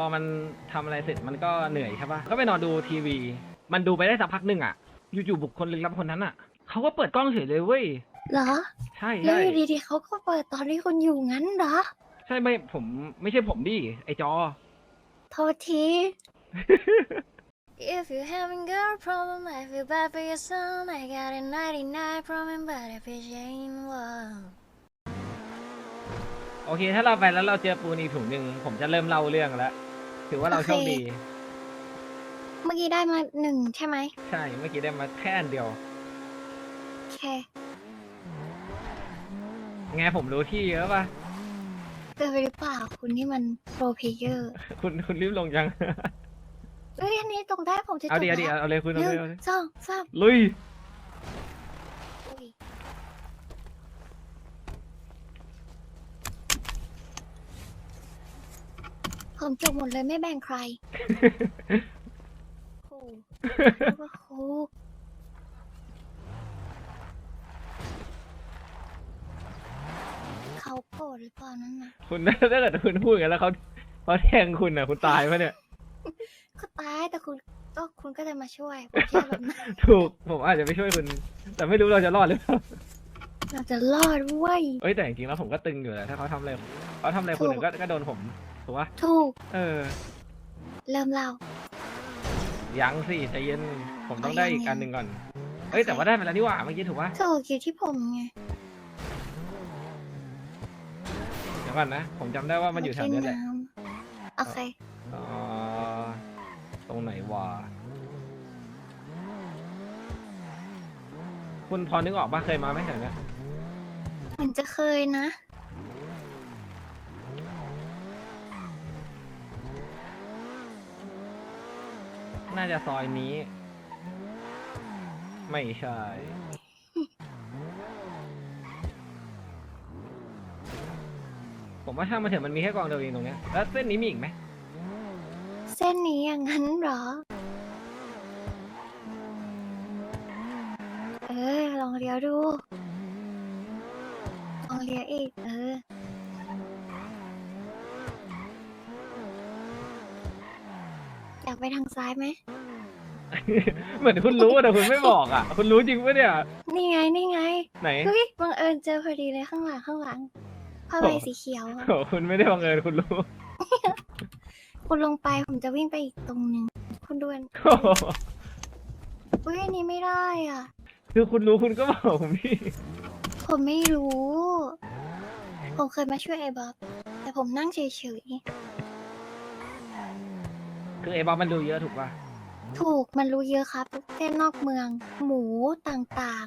พอมันทำอะไรเสร็จมันก็เหนื่อยใช่ปะก็ไปนอนดูทีวี มันดูไปได้สักพักหนึ่งอะ อยู่ๆบุคคลลึกลับคนนั้นอะ เขาก็เปิดกล้องเฉยเลยเว้ย เหรอ ใช่แล้วใช่อยู่ดีๆเขาก็เปิดตอนที่คุณอยู่งั้นเหรอ ใช่ไม่ผมไม่ใช่ผมดิ ไอจอ โทษที If you having girl problem I feel bad for your son I got a 99 problem but I wish I ain't one โอเค ถ้าเราไปแล้วเราเจอปูนอีกถุงหนึ่งผมจะเริ่มเล่าเรื่องแล้ว ถือว่าเราโชคดี เมื่อกี้ได้มาหนึ่งใช่ไหมใช่เมื่อกี้ได้มาแค่อันเดียวโอเคไงผมรู้ที่เยอะปะเกินไปหรือเปล่าคุณนี่มันโปรเพเยอร์คุณคุณรีบลงยังเอ้ยอันนี้ตกได้ผมจะจเอาบดีเอาดีแล้วเอาเลยคุณหเอานึ่เลยงเอาเลยสองสามลุย ผมจบหมดเลยไม่แบ่งใครโอ้โหว่าครูเขาโกรธหรือเปล่านั่นนะคุณ ถ้าเกิดคุณพูดอย่างนั้นแล้วเขาเขาแทงคุณอะ คุณตายปะเนี่ยก็ตายแต่คุณก็คุณก็จะมาช่วยผมเชื่อแบบนั้นถูก ผมอาจจะไปช่วยคุณ แต่ไม่รู้เราจะรอดหรือเปล่า เราจะรอดเว้ย เอ้ยแต่จริงๆแล้วผมก็ตึงอยู่แหละถ้าเขาทำอะไรเขาทำอะไรคุณถูกก็ก็โดนผม ถูกปะถูก เออ เริ่มเล่า ยังสิใจเย็น ผมต้องเอาได้ยังอีกไงอันหนึ่งก่อน เอ้ย แต่ว่าได้ไปแล้วนี่หว่าเมื่อกี้ถูกปะถูกอยู่ที่ผมไง เดี๋ยวก่อนนะ ผมจำได้ว่ามันอยู่แถวนี้แหละกิำโอเคอ๋อตรงไหนวะคุณพอนึกออกปะเคยมาไหมแถวเนี้ยเหมือนจะเคยนะ น่าจะซอยนี้ ไม่ใช่ ผมว่าช่างมาเถอะมันมีแค่กองเดียวเองตรงเนี้ยแล้วเส้นนี้มีอีกไหมเส้นนี้อย่างนั้นเหรอ เออลองเลี้ยวดู ลองเลี้ยวอีก เออ อยาก ไปทางซ้ายไหม เหมือนคุณรู้แต่คุณไม่บอกอะ คุณรู้จริงปะเนี่ย นี่ไง นี่ไงไหนเฮ้ยบังเอิญเจอพอดีเลยข้างหลังข้างหลังผ้าใบโอ้สีเขียวอะโอ้คุณไม่ได้บังเอิญคุณรู้ คุณลงไปผมจะวิ่งไปอีกตรงหนึ่งคุณดวนโอ้โหอุ้ยอันนี้ไม่ได้อะ คือคุณรู้คุณก็บอกผมดิผมไม่รู้ ผมเคยมาช่วยไอ้บ๊อบแต่ผมนั่งเฉย คือไอ้บอลมันดูเยอะถูกป่ะๆถูกมันรู้เยอะครับเส้นนอกเมือง หมูต่าง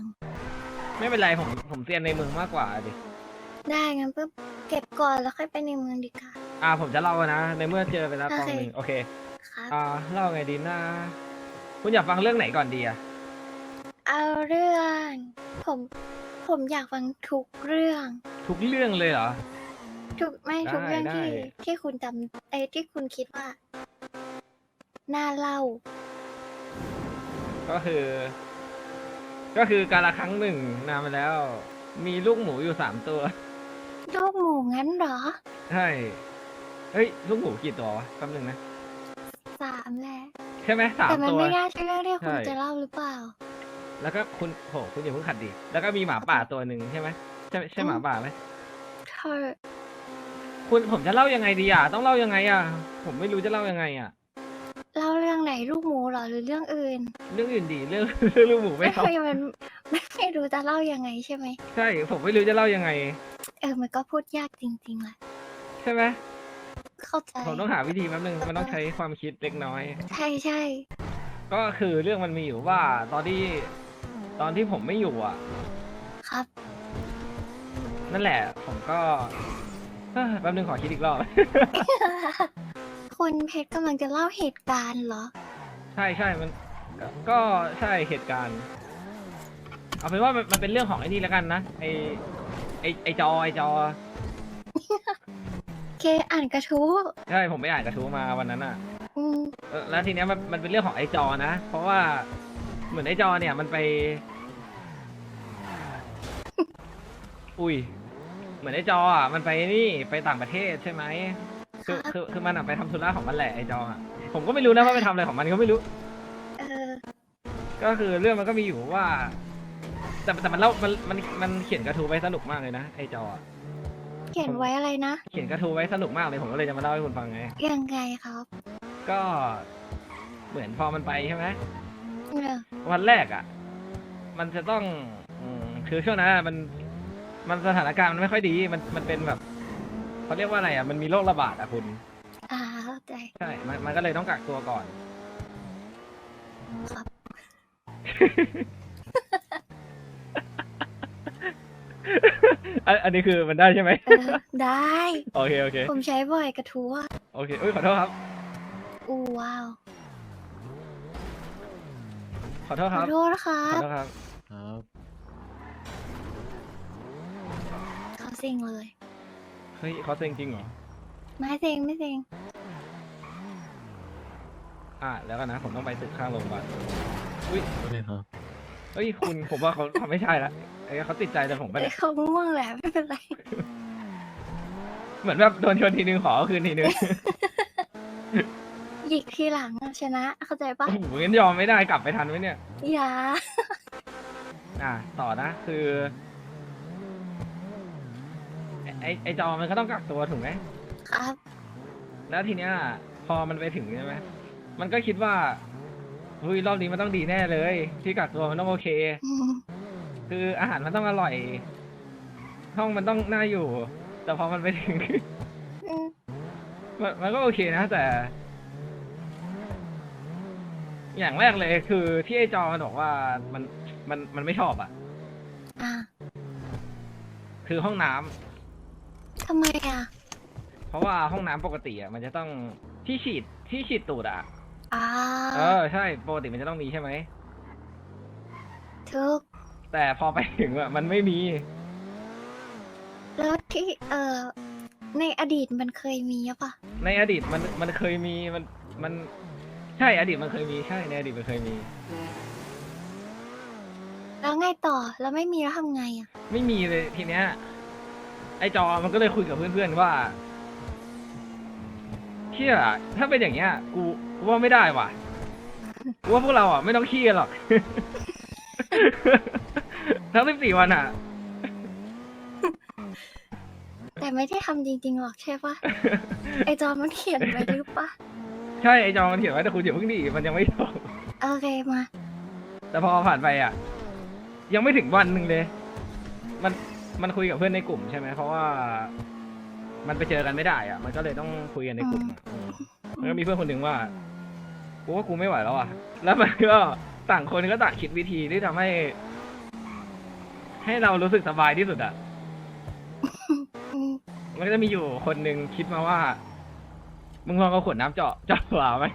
ไม่เป็นไรผมผมเซียนในเมืองมากกว่าดิๆ ได้งั้นปุ๊บเก็บก่อนแล้วค่อยไปในเมืองดีกว่า อ่าผมจะเล่านะ ในเมื่อเจอไปแล้วกองหนึ่งโอเคโอเคครับ อ่าเล่าไงดีนะ คุณอยากฟังเรื่องไหนก่อนดีอะเอาเรื่อง ผมผมอยากฟังทุกเรื่อง ทุกเรื่องเลยเหรอ ทุกไม่ได้ทุกเรื่องได้ที่ที่คุณจำไอ้ยที่คุณคิดว่า น่าเล่า ก็คือ ก็คือการละครั้งหนึ่งนานมาแล้ว มีลูกหมูอยู่สามตัว ลูกหมูงั้นเหรอใช่เฮ้ย ลูกหมูกี่ตัววะแป๊บหนึงนะ สามแหละใช่ไหมสามแต่มันตัว ไม่น่าใช่เรื่องที่คุณใช่ จะเล่าหรือเปล่า แล้วก็คุณโหคุณอย่าเพิ่งขัดดิ แล้วก็มีหมาป่าตัวหนึ่งใช่ไหมใช่ใช่หมาป่าไหมเธอคุณผมจะเล่ายังไงดีอะ ต้องเล่ายังไงอะ ผมไม่รู้จะเล่ายังไงอะ เล่าเรื่องไหนลูกหมูเหรอหรือเรื่องอื่น เรื่องอื่นดีเรื่อง เรื่องลูกหมูไม่ไม่เอาเคยมันไม่ไม่รู้จะเล่ายังไงใช่ไหมใช่ ผมไม่รู้จะเล่ายังไง เออมันก็พูดยากจริงๆแหละใช่ไหมเข้าใจผมต้องหาวิธีแป๊บนึงมันต้องใช้ความคิดเล็กน้อย ใช่ใช่ก็คือเรื่องมันมีอยู่ว่าตอนที่ตอนที่ผมไม่อยู่อะ ครับ นั่นแหละ ผมก็เอ้อแป๊บนึงขอคิดอีกรอบ คุณเพชรกำลังจะเล่าเหตุการณ์เหรอ ใช่ใช่มันก็ก็ใช่เหตุการณ์ เอาเป็นว่ามันมันเป็นเรื่องของไอ้นี่แล้วกันนะไอไอไอจอไอจอ เคอ่านกระทู้ใช่ผมไปอ่านกระทู้มาวันนั้นอะอืมเออแล้วทีเนี้ยมันมันเป็นเรื่องของไอจอนะ เพราะว่าเหมือนไอจอเนี่ยมันไป อุ้ย เหมือนไอจออะมันไปนี่ไปต่างประเทศใช่ไหม คือคือคือมันอะไปทำธุระของมันแหละไอจองอะผมก็ไม่รู้นะว่าไปทำอะไรของมันก็ไม่รู้ เออ ก็คือเรื่องมันก็มีอยู่ว่า แต่แต่มันเล่ามันมันมันเขียนกระทู้ไว้สนุกมากเลยนะไอจออะเขียนไว้อะไรนะ เขียนกระทู้ไว้สนุกมากเลยผมก็เลยจะมาเล่าให้คุณฟังไง ยังไงครับก็เหมือนพอมันไปใช่ไหมเออวันแรกอะมันจะต้องอืมคือช่วงนั้นอะมันมันสถานการณ์มันไม่ค่อยดี มันมันเป็นแบบ เขาเรียกว่าอะไรอะมันมีโรคระบาดอะคุณอ่าเข้าใจใช่มันมันก็เลยต้องกักตัวก่อน ครับ อันอันนี้คือมันได้ใช่ไหมเออ ได้ โอเคโอเคผมใช้บ่อยกระทู้อะโอเคอุ้ยขอโทษครับ อู้ว้าวขอโทษขคอรับโทษนะครัขอบโทษครับ ครับ เขาเซ็งเลย เฮ้ยเขาเซ็งจริงเหรอ ไม่เซ็งไม่เซ็งอะแล้วกันนะผมต้องไปตึกข้างโรงพยาบาลอุ้ยก็เลยครับเฮ้ยคุณผมว่าเขาเขาไม่ใช่ละไอ้เขาติดใจแต่ผมไปเอ้ยเขาง่วงแหละไม่เป็นไรเหมือนแบบโดนชนทีนึงขอคืนทีนึงหยิกทีหลังอะชนะ เข้าใจปะโอ้โหงั้นยอมไม่ได้กลับไปทันไหมเนี่ย อย่า อะต่อนะคือ ไอ้ไอ้ไอจอมันก็ต้องกักตัวถูกไหมครับแล้วทีเนี้ย พอมันไปถึงใช่ไหมมันก็คิดว่าเฮ้ยรอบนี้มันต้องดีแน่เลย ที่กักตัวมันต้องโอเค อืมคืออาหารมันต้องอร่อย ห้องมันต้องน่าอยู่ แต่พอมันไปถึง อืมมันมันก็โอเคนะแต่ อย่างแรกเลยคือที่ไอจอมันบอกว่ามันมันมันไม่ชอบอะ อ่าคือห้องน้ำ ทำไมอะ เพราะว่าห้องน้ำปกติอะมันจะต้องที่ฉีดที่ฉีดตูดอะ อ่าเออใช่ปกติมันจะต้องมีใช่ไหม ทุก แต่พอไปถึงอะมันไม่มี แล้วที่เอ่อในอดีตมันเคยมีอะปะในอดีตมันมันเคยมีมันมันใช่อดีตมันเคยมีใช่ในอดีตมันเคยมี แล้วไงต่อ แล้วไม่มีแล้วทำไงอะไม่มีเลยทีเนี้ย ไอจอมันก็เลยคุยกับเพื่อนๆว่าเชี่ยถ้าเป็นอย่างเงี้ย กูกูว่าไม่ได้ว่ะกูว่าพวกเราอะไม่ต้องขี้กันหรอก ทั้งสิบสี่วันอะ แต่ไม่ได้ทำจริงๆหรอกใช่ปะ ไอจอมันเขียนไว้หรือปะ ใช่ไอจอมันเขียนไว้แต่คุณอย่าเพิ่งดีมันยังไม่จบโอเคมา แต่พอผ่านไปอะ ยังไม่ถึงวันหนึ่งเลย มัน มันคุยกับเพื่อนในกลุ่มใช่ไหมเพราะว่า มันไปเจอกันไม่ได้อะ มันก็เลยต้องคุยกันในกลุ่มอะอืมมันก็มีเพื่อนคนหนึ่งว่ากูว่ากูไม่ไหวแล้วอะ แล้วมันก็ต่างคนก็ต่างคิดวิธีที่ทำให้ ให้เรารู้สึกสบายที่สุดอะอืมมันก็จะมีอยู่คนหนึ่งคิดมาว่า มึงลองเอาขวดน้ำเจาะเจาะฝาไหม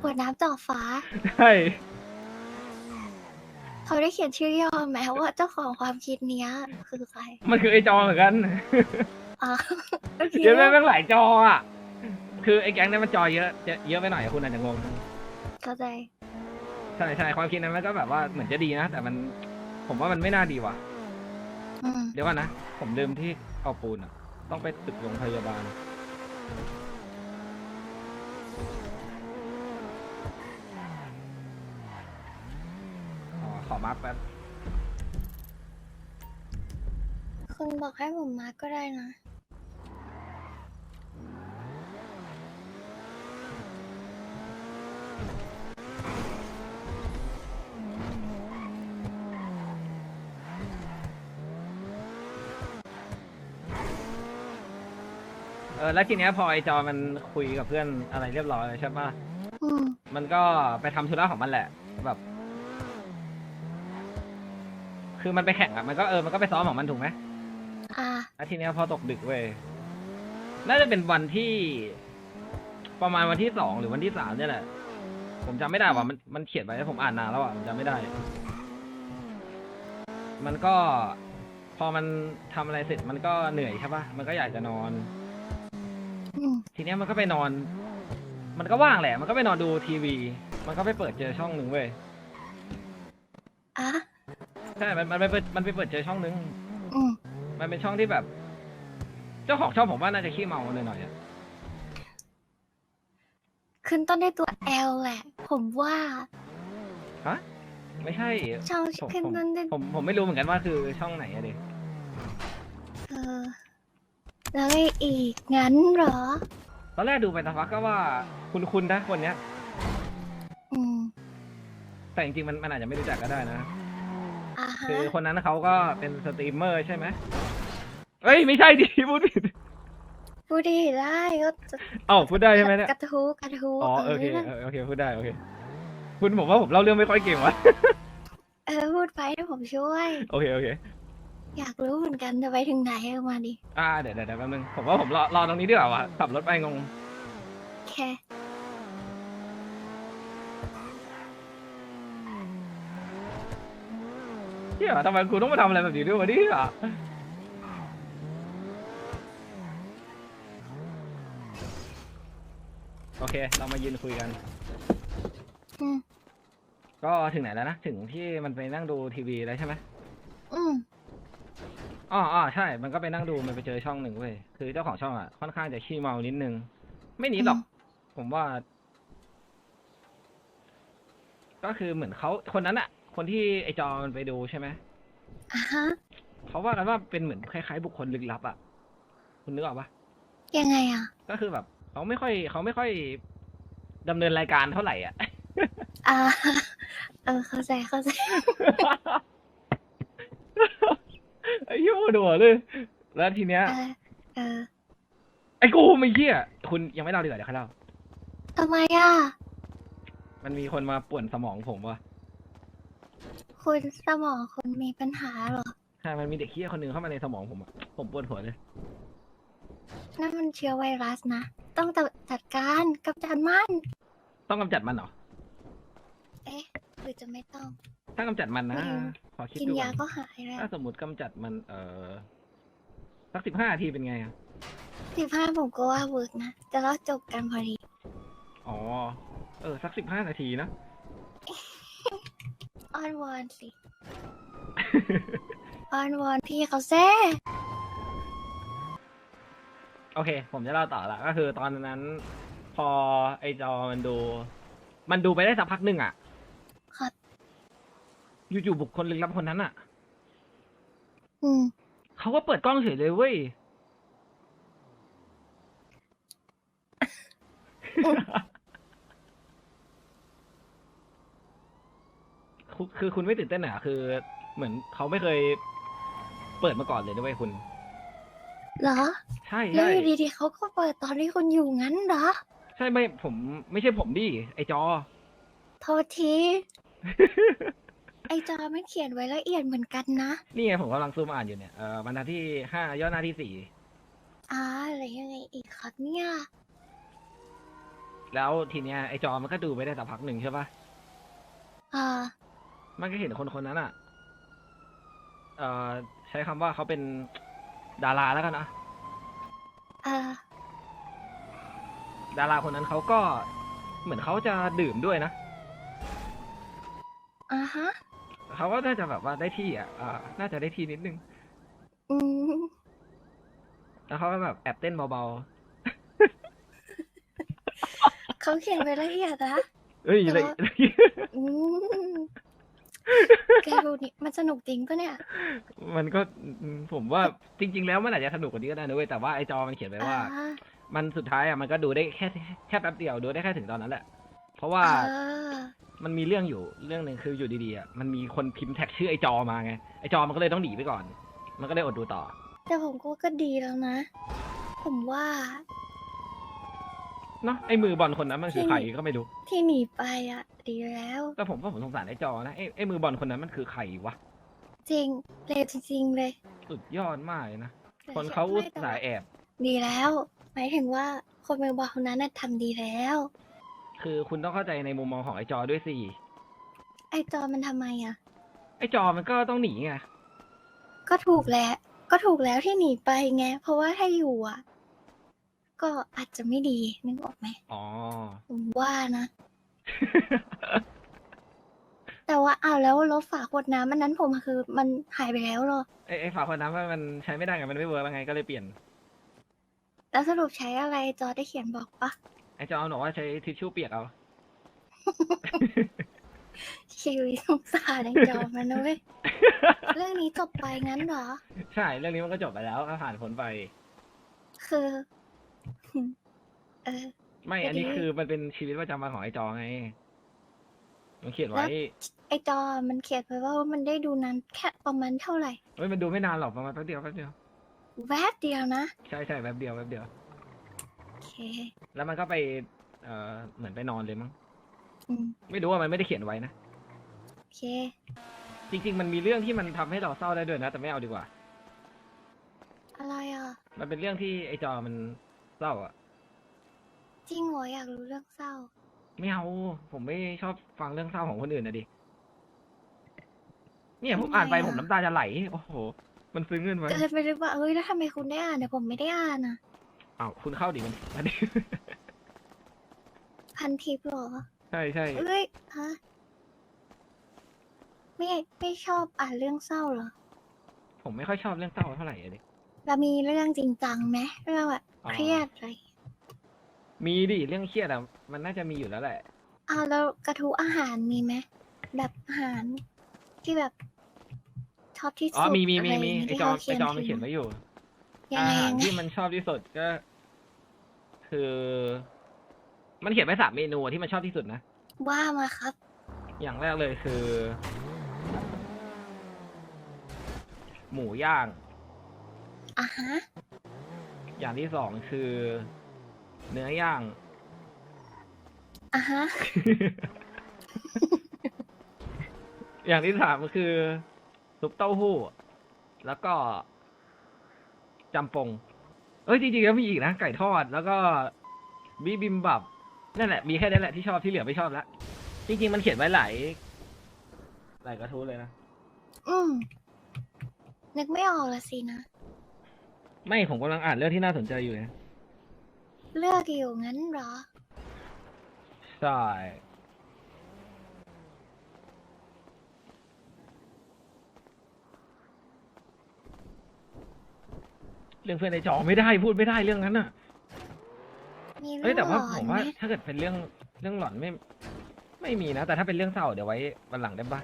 ขวดน้ำจ่อฟ้า ใช่ เขาได้เขียนชื่อย่อไหมว่าเจ้าของความคิดเนี้ย คือใครมันคือไอจอเหมือนกันอ๋อโอเคเยอะแม่งหลายจออะ คือไอ้แก๊งนั้นมันจอเยอะเยอะเยอะไปหน่อยอะคุณอาจจะงงเข้าใจใช่ใช่ความคิดนั้นมันก็แบบว่าเหมือนจะดีนะ แต่มันผมว่ามันไม่น่าดีว่ะอืมเดี๋ยวก่อนนะ ผมลืมที่เอาปูนอะ ต้องไปตึกโรงพยาบาล อ๋อ ขอมาร์ค แป๊บ คุณบอกให้ผมมาก็ได้นะ เออแล้วทีเนี้ยพอไอจอมันคุยกับเพื่อนอะไรเรียบร้อยแล้วใช่ปะ อืมมันก็ไปทำธุระของมันแหละ แบบ คือมันไปแข่งอะมันก็เออมันก็ไปซ้อมของมันถูกไหมอ่า แล้วทีเนี้ยพอตกดึกเว้ยน่าจะเป็นวันที่ ประมาณวันที่สองหรือวันที่สามเนี่ยแหละ ผมจำไม่ได้ว่ามันมันเขียนไว้ผมอ่านนานแล้วอะผมจำไม่ได้ มันก็พอมันทำอะไรเสร็จมันก็เหนื่อยใช่ปะมันก็อยากจะนอน อืม ทีเนี้ยมันก็ไปนอน มันก็ว่างแหละ มันก็ไปนอนดูทีวี มันก็ไปเปิดเจอช่องหนึ่งเว้ยอะ ใช่ มันมันไปเปิดมันไปเปิดเจอช่องหนึ่งอืมมันเป็นช่องที่แบบ เจ้าของช่องผมว่าน่าจะขี้เมาหน่อยๆอะขึ้นต้นด้วยตัว L แหละ ผมว่าฮะ ไม่ใช่ ช่องผม ขึ้นผมต้นด้วยผมผมไม่รู้เหมือนกันว่าคือช่องไหนอะดิเออแล้วอะไรอีกงั้นเหรอ ตอนแรกดูไปสักพักก็ว่าคุณคุณนะคนเนี้ย อืม แต่จริงๆมันมันอาจจะไม่รู้จักก็ได้นะ อ่าฮะคือคนนั้นเขาก็เป็นสตรีมเมอร์ใช่ไหมเอ้ยไม่ใช่ดิพูดผิดพูดดีได้ก็จะเอ้าพูดได้ใช่ไหมเนี่ยกระทู้กระทู้อ๋อโอเคนั่นเออโอเคพูดได้โอเค คุณบอกว่าผมเล่าเรื่องไม่ค่อยเก่งวะเออพูดไปถ้าผมช่วย โอเคโอเค อยากรู้เหมือนกันจะไปถึงไหนเอามาดิอ่าเดี๋ยวเดี๋ยวเดี๋ยวแป๊บนึงผมว่าผมรอรอตรงนี้ดีกว่าวะขับรถไปงง แค่ เฮียทำไมกูต้องมาทำอะไรแบบนี้ด้วยวะเนี่ยโอเค เรามายืนคุยกัน อืมก็ถึงไหนแล้วนะ ถึงที่มันไปนั่งดูทีวีแล้วใช่ไหมอืมอ๋ออ๋อใช่ มันก็ไปนั่งดู มันไปเจอช่องหนึ่งเว้ย คือเจ้าของช่องอะ ค่อนข้างจะขี้เมานิดนึง ไม่นิดหรอก ผมว่า ก็คือเหมือนเขาคนนั้นอะ คนที่ไอจอมันไปดูใช่ไหมอะฮะ เขาว่ากันว่าเป็นเหมือนคล้ายๆ บุคคลลึกลับอะคุณนึกออกปะยังไงอะ ก็คือแบบเขาไม่ค่อยเขาไม่ค่อยดำเนินรายการเท่าไหร่อะ อ่า เออ เข้าใจ เข้าใจ ไอ้เหี้ยโดดเลย แล้วทีเนี้ย เออ เออไอ้กูไม่เหี้ยคุณยังไม่เล่าดีกว่าเดี๋ยวเขาเล่าทำไมอะ มันมีคนมาป่วนสมองผมว่ะ คุณสมองคุณมีปัญหาเหรอ ใช่มันมีเด็กเหี้ยคนหนึ่งเข้ามาในสมองผมอะผมปวดหัวเลย นั่นมันเชื้อไวรัสนะ ต้องจัดจัดการกับจัดมัน ต้องกำจัดมันเหรอ เอ๊ะหรือจะไม่ต้อง ถ้ากำจัดมันนะไม่รู้ขอคิดกินดูก่ยาอนก็หายแล้วถ้าสมมติกำจัดมัน เออสักสิบห้านาทีเป็นไงอะสิบห้าผมก็ว่าเวิร์กนะ จะเราจบกันพอดี อ๋อ เออ สักสิบห้านาทีนะ อ้อนวอนสิ อ้อนวอนพี่เขาแซ่ โอเค ผมจะเล่าต่อละก็คือตอนนั้น พอไอจอมันดู มันดูไปได้สักพักหนึ่งอะครับ อยู่ๆบุคคลลึกลับคนนั้นอะอืมเขาก็เปิดกล้องเฉยเลยเว้ย คือคือคุณไม่ตื่นเต้นอะคือ เหมือนเขาไม่เคย เปิดมาก่อนเลยนะเว้ยคุณ เหรอ ใช่แล้วใช่อยู่ดีๆเขาก็เปิดตอนที่คุณอยู่งั้นเหรอ ใช่ไม่ผมไม่ใช่ผมดิไอจอ โทษที ไอจอไม่เขียนไว้ละเอียดเหมือนกันนะ นี่ไงผมกำลังซูมอ่านอยู่เนี่ยเออบรรทัดที่ห้าย่อหน้าที่สี่อ่าอะไรยังไงอีกครับเนี่ย แล้วทีเนี้ยไอจอมันก็ดูไปได้สักพักหนึ่งใช่ปะอ่า มันก็เห็นคนคนนั้นอะ เอ่อ ใช้คำว่าเขาเป็นดาราแล้วกันนะอ่าดาราคนนั้นเขาก็เหมือนเขาจะดื่มด้วยนะ อ่าฮะ เขาก็น่าจะแบบว่าได้ที่อะอ่าน่าจะได้ที่นิดนึง อืม แล้วเขาก็แบบแอบเต้นเบาเขาเขียนไว้ละเอียดนะ ๆ เอ้ยอะไรอืม แกดูนี่มันสนุกจริงปะเนี่ย มันก็อืมผมว่าจริง ๆ แล้วมันอาจจะสนุกกว่านี้ก็ได้นะเว้ยแต่ว่าไอจอมันเขียนไว้ว่า อ่ามันสุดท้ายอะมันก็ดูได้แค่แค่แป๊บเดียวดูได้แค่ถึงตอนนั้นแหละ เพราะว่าอ่ามันมีเรื่องอยู่เรื่องหนึ่งคืออยู่ดีๆอะมันมีคนพิมพ์แท็กชื่อไอจอมาไงไอจอมันก็เลยต้องหนีไปก่อน มันก็เลยอดดูต่อ แต่ผมก็ก็ดีแล้วนะ ผมว่าเนาะไอมือบอลคนนั้นมันคือใครก็ไม่รู้ ที่หนีไปอะ ดีแล้ว แต่ผมว่าผมสงสารไอจอนะไอไอมือบอลคนนั้นมันคือใครวะ จริงเลวจริงๆเลยสุดยอดมากเลยนะแต่คนเขาอุตไม่แต่ส่าว่าห์แอบ ดีแล้ว หมายถึงว่าคนเมืองบอกคนนั้นน่ะทำดีแล้ว คือคุณต้องเข้าใจในมุมมองของไอจอด้วยสิ ไอจอมันทำไมอะ ไอจอมันก็ต้องหนีไง ก็ถูกแล้วก็ถูกแล้วที่หนีไปไง เพราะว่าถ้าอยู่อะ ก็อาจจะไม่ดีนึกออกไหมอ๋อ ผมว่านะ แต่ว่าอ้าวแล้วรถฝาขวดน้ำมันนั้นผมคือมันหายไปแล้วเหรอ ไอไอฝาคนนั้นมันมันใช้ไม่ได้ไงมันไม่เวิร์กแล้วไงก็เลยเปลี่ยน แล้วสรุปใช้อะไรจอได้เขียนบอกปะไอจอนบอกว่าใช้ทิชชู่เปียกเอา ชีวิตสงสารไอ้จอมมันนะเว้ย เรื่องนี้จบไปงั้นเหรอ ใช่ เรื่องนี้มันก็จบไปแล้วก็ผ่านพ้นไป คือ เออ ไม่แต่อันนี้ทีนี้คือมันเป็นชีวิตประจำวันของไอจอไง มันเขียนไว้ ไอจอมันเขียนไว้ว่ามันได้ดูนั้นแค่ประมาณเท่าไหร่ เฮ้ย มันดูไม่นานหรอกประมาณแป๊บเดียวแป๊บเดียว แวบเดียวนะ ใช่ใช่แป๊บเดียวแป๊บเดียว โอเค แล้วมันก็ไป เอ่อ เหมือนไปนอนเลยมั้ง อืม ไม่รู้ว่ามันไม่ได้เขียนไว้นะ โอเค จริง ๆ มันมีเรื่องที่มันทำให้เราเศร้าได้ด้วยนะ แต่ไม่เอาดีกว่า อะไรอะ มันเป็นเรื่องที่ไอจอมัน เศร้าอะ จริงเหรออยากรู้เรื่องเศร้า ไม่เอา ผมไม่ชอบฟังเรื่องเศร้าของคนอื่นนะดิ เนี่ยผมอ่านไปทำไมอะ ผมน้ำตาจะไหล โอ้โห มันซึ้งเกินไปเกิดไปหรือเปล่าเอ้ยแล้วทำไมคุณได้อ่านแต่ผมไม่ได้อ่านอะ อ้าวคุณเข้าดิมันอันนี้ พันทิปเหรอใช่ใช่เอ้ยฮะไม่ไม่ชอบอ่านเรื่องเศร้าเหรอ ผมไม่ค่อยชอบเรื่องเศร้าเท่าไหร่อะดิ แล้วมีเรื่องจริงจังไหมเรื่องแบบอ๋อเครียดอะไรมีดิเรื่องเครียดอะมันน่าจะมีอยู่แล้วแหละอ้าวแล้วกระทู้อาหารมีไหมแบบอาหารที่แบบชอบที่สุดอ๋อมีมีมีะรมีย่างไองี้จอที่ไอขาจอมันเขียนไว้อยู่ยังอาไงหารยังไงที่มันชอบที่สุดก็ คือ มันเขียนไว้สามเมนูที่มันชอบที่สุดนะว่ามาครับ อย่างแรกเลยคือ หมูย่าง อะฮะ อย่างที่สองคือ เนื้อย่าง อะฮะ อย่างที่สามก็คือซุปเต้าหู้ แล้วก็จำปง เอ้ยจริงๆแล้วมีอีกนะ ไก่ทอด แล้วก็บิบิมบับ นั่นแหละ มีแค่นั้นแหละที่ชอบที่เหลือไม่ชอบละ จริง ๆ มันเขียนไว้หลายหลายกระทู้เลยนะ อืม นึกไม่ออกละสินะ ไม่ผมกำลังอ่านเรื่องที่น่าสนใจอยู่นะเลือกอยู่งั้นเหรอ ใช่เรื่องเพื่อนในจอไม่ได้พูดไม่ได้เรื่องนั้นน่ะมีเอ้เรื่ยองแต่หลว่าอผนมไหมว่าถ้าเกิดเป็นเรื่องเรื่องหลอนไม่ ไม่มีนะ แต่ถ้าเป็นเรื่องเศร้าเดี๋ยวไว้วันหลังได้ปะ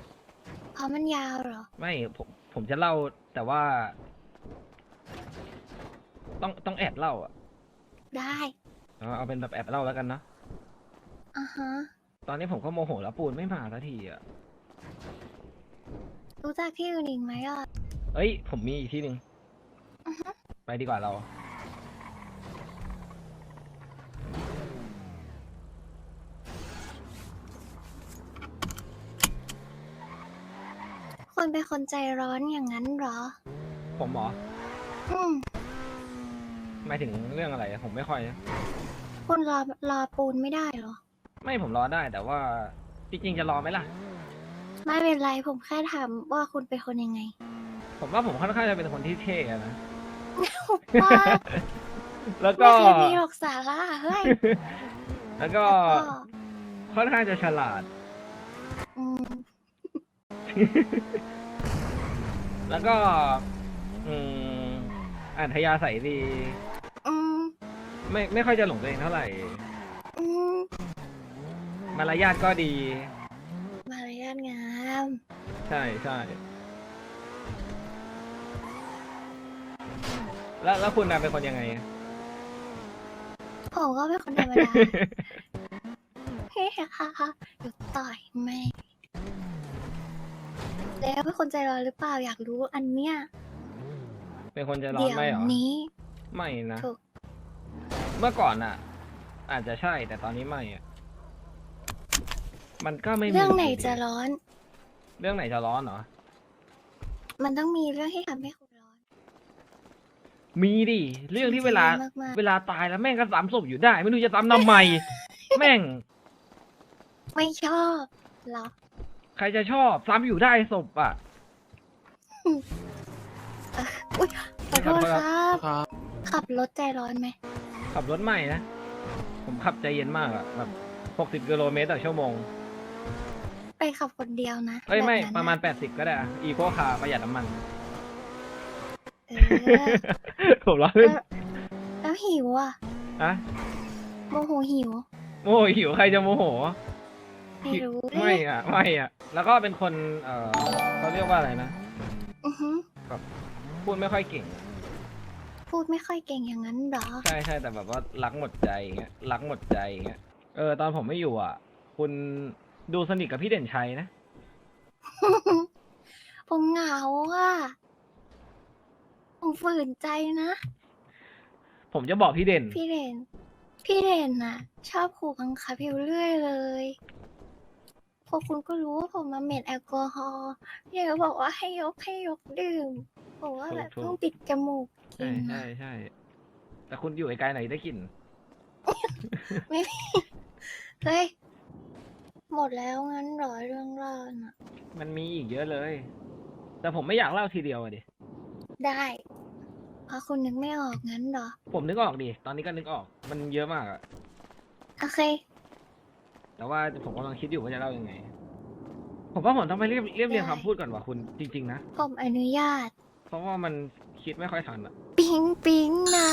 เพราะมันยาวเหรอ ไม่ผมผมจะเล่าแต่ว่า ต้องต้องแอบเล่าอะได้เอาเอาเป็นแบบแอบเล่าแล้วกันเนาะอะฮะ ตอนนี้ผมก็โมโหแล้วปูนไม่มาสักทีอะ รู้จักที่อื่นอีกไหมอะ เอ้ย ผมมีอีกที่หนึ่งอือฮึไปดีกว่าเรา คนเป็นคนใจร้อนอย่างนั้นเหรอ ผมเหรอ อืม หมายถึงเรื่องอะไรอะผมไม่ค่อยนะคุณรอรอปูนไม่ได้เหรอ ไม่ผมรอได้แต่ว่าจริงๆจะรอไหมล่ะ ไม่เป็นไรผมแค่ถามว่าคุณเป็นคนยังไงผมว่าผมค่อนข้างจะเป็นคนที่เท่อะนะว่าแล้วก็ ไม่เคยมีหรอกสาระเฮ้ยแล้วก็ก็ค่อนข้างจะฉลาด อืมแล้วก็ อืมอัธยาศัยดีอืม ไม่ไม่ค่อยจะหลงตัวเองเท่าไหร่ อืมมารยาทก็ดี มารยาทงามใช่ใช่แล้วแล้วคุณน่ะเป็นคนยังไง ผมก็เป็นคนธรรมดา เฮ้ยค่ะค่ะเดี๋ยวต่อยแม่งแล้วเป็นคนใจร้อนหรือเปล่าอยากรู้อันเนี้ยเป็นคนใจร้อนเดี๋ยวไหมเหรอ นี้ ไม่นะ ถูก เมื่อก่อนอะ อาจจะใช่แต่ตอนนี้ไม่อะมันก็ไม่มีเรื่องไหนยู่ดีจะร้อน เรื่องไหนจะร้อนเหรอ มันต้องมีเรื่องที่ทำให้คุณร้อน มีดิเรื่องที่เวลา จริงๆมากๆ เวลาตายแล้วแม่งก็ซ้ำศพอยู่ได้ ไม่รู้จะซ้ำทำไม แม่ง ไม่ชอบเหรอใครจะชอบซ้ำอยู่ได้ศพอะ อุ้ยขอโทษขอโทษคครัรับ ครับ ขับรถใจร้อนไหม ขับรถใหม่นะ ผมขับใจเย็นมากอะแบบหกสิบกิโลเมตรต่อชั่วโมง ไปขับคนเดียวนะเอ้ย ไม่แบบนั้นประมาณนแปดสิบก็ได้อะอีโคคาร์ประหยัดน้ำมัน เออ ผมล้อเล่นแล้วแล้วหิวอะอะโมโหหิวโอ้ยหิวใครจะโมโห ไม่รู้เลไม่ยอะไม่อะแล้วก็เป็นคน เออเขาเรียกว่าอะไรนะ อือหือพูดไม่ค่อยเก่ง พูดไม่ค่อยเก่งอย่างนั้นเหรอ ใช่ใช่แต่แบบว่ารักหมดใจอย่างเงี้ยรักหมดใจอย่างเงี้ยเออตอนผมไม่อยู่อะ คุณดูสนิทกับพี่เด่นชัยนะ ผมเหงาอะผมฝืนใจนะ ผมจะบอกพี่เด่น พี่เด่น พี่เด่นน่ะ ชอบขู่บังคับอยู่เรื่อยเลย พอคุณก็รู้ว่าผมมาเม็ดแอลกอฮอล์พี่เด่นก็บอกว่าให้ยกให้ยกดื่มบอกว่าแบบถูกๆต้องปิดจมูกกิใช่นใช่อะใช่ แต่คุณอยู่ไกลๆไหนได้กลิ่นไม่มีเฮ้ยหมดแล้วงั้นเหรอเรื่องเล่าน่ะมันมีอีกเยอะเลย แต่ผมไม่อยากเล่าทีเดียวอะดิ ได้เพราะคุณนึกไม่ออกงั้นเหรอผมนึกออกดิ ตอนนี้ก็นึกออก มันเยอะมากอะโอเค แต่ว่าผมกำลังคิดอยู่ว่าจะเล่ายังไง ผมว่าผมต้องไปเรียบเรียบเรียงได้คำพูดก่อนว่ะคุณจริง ๆ นะ ผมอนุญาต เพราะว่ามันคิดไม่ค่อยทันอะ ปิ๊งปิ๊งนะ